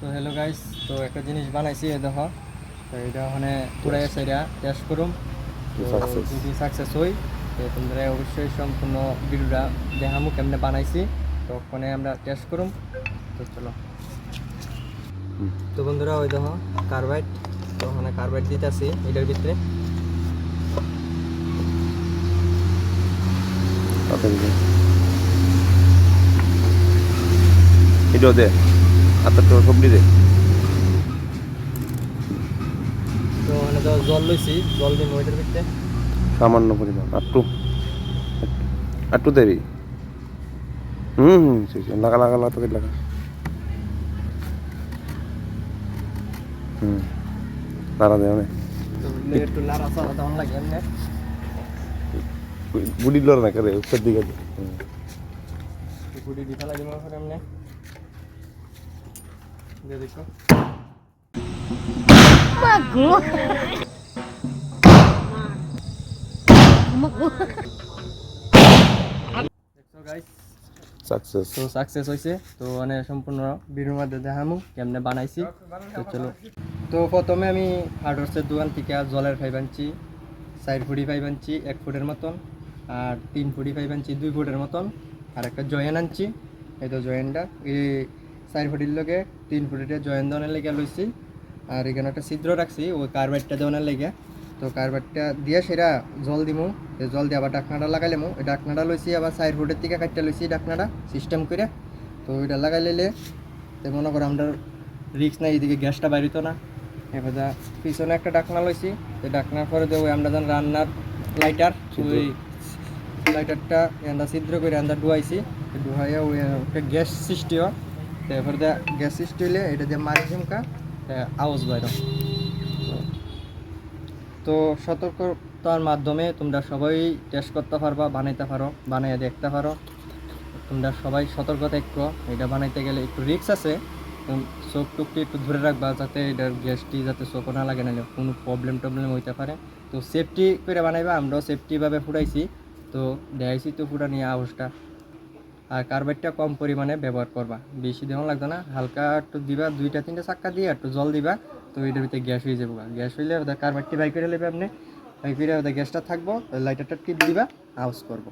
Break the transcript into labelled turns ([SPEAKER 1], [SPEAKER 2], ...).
[SPEAKER 1] তো hello guys তো একটা জিনিস বানাইছি এই দেখো। তো এটা ওখানে পুরাই আছে এটা টেস্ট করুম। তো যদি সাকসেস হই তো তোমরা অবশ্যই সম্পূর্ণ ভিডিওটা দেখামু কেমনে বানাইছি। তো ওখানে আমরা টেস্ট করুম। তো চলো। তো বন্ধুরা ওই দেখো কার্বাইড তো ওখানে কার্বাইড দিতেছি এটার ভিতরে।
[SPEAKER 2] তাতে দিবি। এটাও দে সবজি দে।
[SPEAKER 1] তো তো জল লইছি জল দিন ওইটার ভিতরে।
[SPEAKER 2] সামান্য পরিমাণ আটটু আটটু দেবি হুম হুম লাগা লাগা লাগা তোকে লাগা। হুম লাড়া দে অনেক।
[SPEAKER 1] তো একটু লাড়া লাগে
[SPEAKER 2] বুড়ি না করে উপর দিকে দে।
[SPEAKER 1] দিতে লাগে মনে করে এমনি। দিয়ে দেখো দেখছ গাইস
[SPEAKER 2] সাকসেস
[SPEAKER 1] তো সাকসেস হয়েছে তো মানে সম্পূর্ণ ভিডিওর মধ্যে দেখামু কেমনে বানাইছি। তো চলো। তো প্রথমে আমি হার্ডওয়ার্সের দোকান থেকে জলের পাইপ আনছি চার ফুটি পাইপ আনছি এক ফুটের মতন আর তিন ফুটি পাইপ আনছি দুই ফুটের মতন আর একটা জয়েন আনছি। এই তো জয়েনটা। এই চার ফুটির লগে তিন ফুটিটা জয়েন দেওয়ার লেগে লইছি। আর এখানে একটা ছিদ্র রাখছি ওই কার্বাইডটা দেওয়ার লেগে। তো কার্বাইডটা দিয়ে সেটা জল দিমু। জল দিয়ে আবার ডাকনাটা লাগাইলেমু ওই ডাকনাটা লইছি আবার চার ফুটের থেকে কাটতে লইছি ডাকনাটা সিস্টেম করে। তো ওইটা লাগাই লইলে তো মনে করো আমরা রিক্স নাই এদিকে গ্যাসটা বাইরিত না। এবার যা পিছনে একটা ডাকনা লইছি তো ডাকনার পরে দিয়ে ওই আমরা যেন রান্নার লাইটার। ওই লাইটারটা এন্দা ছিদ্র করে এন্দা ডুয়াইছি। ডুহাইয়া ওই একটা গ্যাস সৃষ্টি হয়। তো এরপর দিয়ে গ্যাস সৃষ্টি হইলে এটা দিয়ে মারি ঝুমকা আওয়াজ বাইর তো- সতর্কতার মাধ্যমে তোমরা সবাই টেস্ট করতে পারবা, বানাইতে পারো, বানাইয়া দেখতে পারো। তোমরা সবাই সতর্ক থাকো, এটা বানাইতে গেলে একটু রিস্ক আছে। চোখ টুকটি একটু ধরে রাখবা যাতে এটার গ্যাসটি যাতে চোখ না লাগে না কোনো প্রবলেম টবলেম হইতে পারে। তো সেফটি করে বানাইবা, আমরাও সেফটিভাবে ফুটাইছি। তো দেখাইছি তো ফুটা নিয়ে আওয়াজটা আর কার্বাইডটা কম পরিমাণে ব্যবহার করবা। বেশি দেওয়া লাগবে না, হালকা একটু দিবা, দুইটা, তিনটা চাক্কা দিয়ে একটু জল দিবা, তো এটার ভিতরে গ্যাস হয়ে যাব গ্যাস হইলে ওদের কার্বাইডটি বাই আপনি বাই করে গ্যাসটা থাকব লাইটারটা টিপ দিবা হাউস করব।